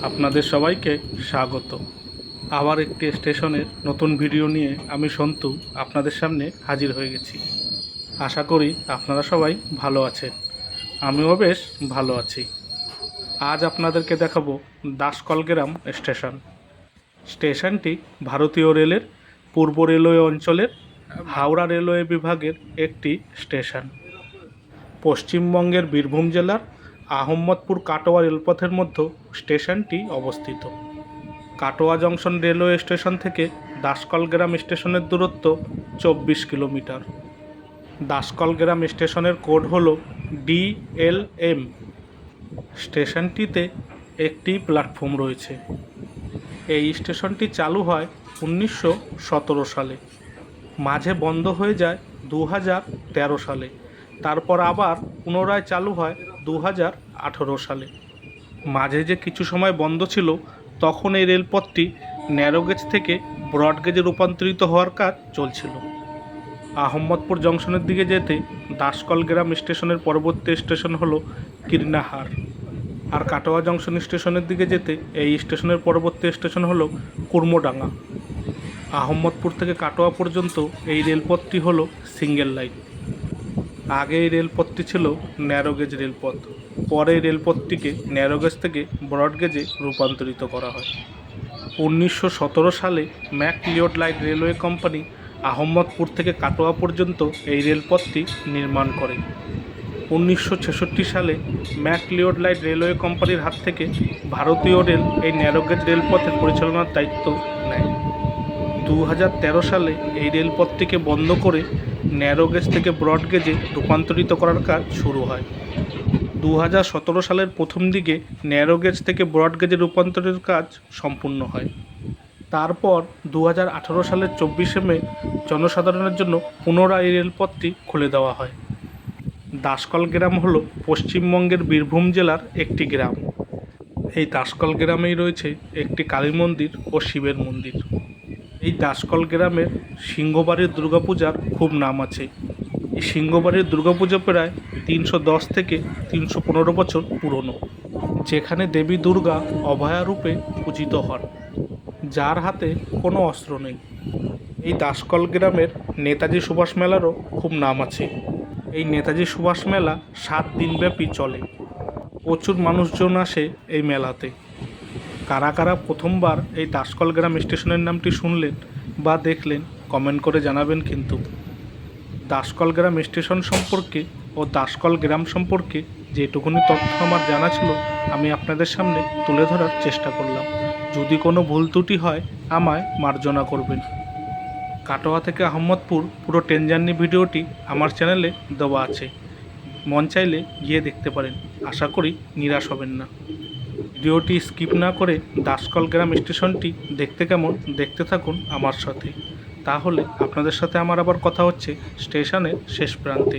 আপনাদের সবাইকে স্বাগত। আবার একটি স্টেশনের নতুন ভিডিও নিয়ে আমি সন্তু আপনাদের সামনে হাজির হয়ে গেছি। আশা করি আপনারা সবাই ভালো আছেন। আমিও বেশ ভালো আছি। আজ আপনাদেরকে দেখাবো দাসকলগ্রাম স্টেশন। স্টেশনটি ভারতীয় রেলের পূর্ব রেলওয়ে অঞ্চলের হাওড়া রেলওয়ে বিভাগের একটি স্টেশন। পশ্চিমবঙ্গের বীরভূম জেলার আহম্মদপুর কাটোয়া রেলপথের মধ্যে স্টেশনটি অবস্থিত। কাটোয়া জংশন রেলওয়ে স্টেশন থেকে দাসকলগ্রাম স্টেশনের দূরত্ব চব্বিশ কিলোমিটার। দাসকলগ্রাম স্টেশনের কোড হল ডিএলএম। স্টেশনটিতে একটি প্ল্যাটফর্ম রয়েছে। এই স্টেশনটি চালু হয় উনিশশো সতেরো সালে। মাঝে বন্ধ হয়ে যায় দু হাজার তেরো সালে। তারপর আবার পুনরায় চালু হয় দু হাজার আঠেরো সালে। মাঝে যে কিছু সময় বন্ধ ছিল, তখন এই রেলপথটি ন্যারোগেজ থেকে ব্রডগেজে রূপান্তরিত হওয়ার কাজ চলছিল। আহম্মদপুর জংশনের দিকে যেতে দাসকল গ্রাম স্টেশনের পরবর্তী স্টেশন হলো কীর্ণাহার। আর কাটোয়া জংশন স্টেশনের দিকে যেতে এই স্টেশনের পরবর্তী স্টেশন হলো কুর্মডাঙ্গা আহম্মদপুর থেকে কাটোয়া পর্যন্ত এই রেলপথটি হলো সিঙ্গেল লাইন আগে এই রেলপথটি ছিল ন্যারোগেজ রেলপথ। পরে রেলপথটিকে ন্যারোগেজ থেকে ব্রডগেজে রূপান্তরিত করা হয়। উনিশশো সতেরো সালে McLeod light railway company Ahmadpur থেকে কাটোয়া পর্যন্ত এই রেলপথটি নির্মাণ করে। উনিশশো ছেষট্টি সালে ম্যাক লিওড লাইট রেলওয়ে কোম্পানির হাত থেকে ভারতীয় রেল এই ন্যারোগেজ রেলপথের পরিচালনার দায়িত্ব নেয়। দু হাজার তেরো সালে এই রেলপথটিকে বন্ধ করে ন্যারোগেজ থেকে ব্রডগেজে রূপান্তরিত করার কাজ শুরু হয়। দু হাজার সতেরো সালের প্রথম দিকে ন্যারোগেজ থেকে ব্রডগেজে রূপান্তরের কাজ সম্পূর্ণ হয়। তারপর দু হাজার আঠেরো সালের চব্বিশে মে জনসাধারণের জন্য পুনরায় রেলপথটি খুলে দেওয়া হয়। দাসকল গ্রাম হল পশ্চিমবঙ্গের বীরভূম জেলার একটি গ্রাম। এই দাসকল গ্রামেই রয়েছে একটি কালী মন্দির ও শিবের মন্দির। এই দাসকল গ্রামের সিংহবাড়ির দুর্গাপূজার খুব নাম আছে। এই সিংহবাড়ির দুর্গাপুজো প্রায় তিনশো দশ থেকে তিনশো পনেরো বছর পুরনো, যেখানে দেবী দুর্গা অভয়া রূপে পূজিত হন, যার হাতে কোনো অস্ত্র নেই। এই দাসকল গ্রামের নেতাজি সুভাষ মেলারও খুব নাম আছে। এই নেতাজি সুভাষ মেলা সাত দিনব্যাপী চলে। প্রচুর মানুষজন আসে এই মেলাতে। কারা কারা প্রথমবার এই দাসকল গ্রাম স্টেশনের নামটি শুনলেন বা দেখলেন কমেন্ট করে জানাবেন কিন্তু। দাসকল গ্রাম স্টেশন সম্পর্কে ও দাসকল গ্রাম সম্পর্কে যেটুকুনি তথ্য আমার জানা ছিল, আমি আপনাদের সামনে তুলে ধরার চেষ্টা করলাম। যদি কোনো ভুল ত্রুটি হয়, আমায় মার্জনা করবেন। কাটোয়া থেকে আহম্মদপুর পুরো ট্রেন জার্নি ভিডিওটি আমার চ্যানেলে দেওয়া আছে। মন চাইলে গিয়ে দেখতে পারেন। আশা করি নিরাশ হবেন না। ভিডিওটি স্কিপ না করে দাসকল গ্রাম স্টেশনটি দেখতে কেমন, দেখতে থাকুন আমার সাথে। তাহলে আপনাদের সাথে আমার আবার কথা হচ্ছে স্টেশনের শেষ প্রান্তে।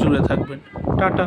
জুড়ে থাকবেন। টাটা।